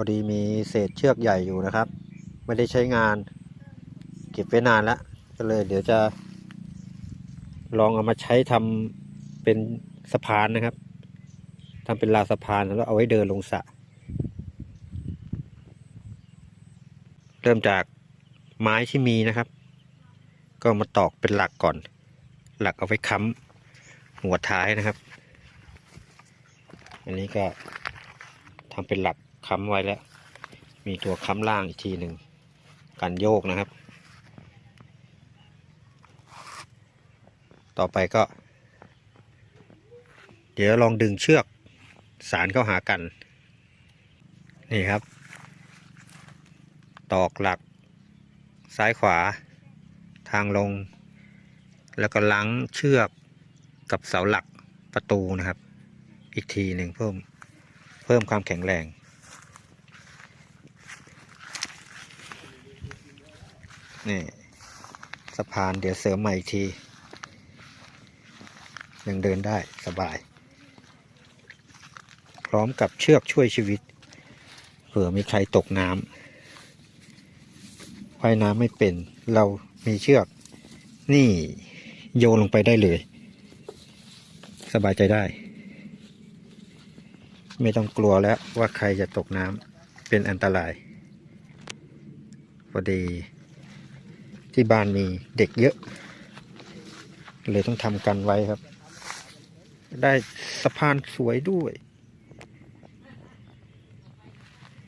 อดีมีเศษเชือกใหญ่อยู่นะครับ ไม่ได้ใช้งาน เก็บไว้นานแล้วก็เลยเดี๋ยวจะ ลองเอามาใช้ทำเป็นสะพานนะครับทำเป็นราวสะพานแล้วเอาไว้เดินลงสระเริ่มจากไม้ที่มีนะครับ ก็มาตอกเป็นหลักก่อน หลักเอาไว้ค้ำหัวท้ายนะครับ อันนี้ก็ทำเป็นหลัก ค้ำไว้แล้ว มีตัวค้ำล่างอีกทีหนึ่งกันโยกนะครับ ต่อไปก็ เดี๋ยวลองดึงเชือกสารเข้าหากัน นี่ครับ ตอกหลัก ซ้ายขวา ทางลง แล้วก็ลังเชือกกับเสาหลักประตูนะครับ อีกทีหนึ่งเพิ่ม เพิ่มความแข็งแรง นี่สะพานเดี๋ยวเสริมใหม่อีกที ยังเดินได้สบาย พร้อมกับเชือกช่วยชีวิต เผื่อมีใครตกน้ำว่ายน้ำไม่เป็น เรามีเชือก นี่โยนลงไปได้เลย สบายใจได้ ไม่ต้องกลัวแล้วว่าใครจะตกน้ำเป็นอันตรายพอดี ที่บ้านมีเด็กเยอะ เลยต้องทำกันไว้ครับ ได้สะพานสวยด้วย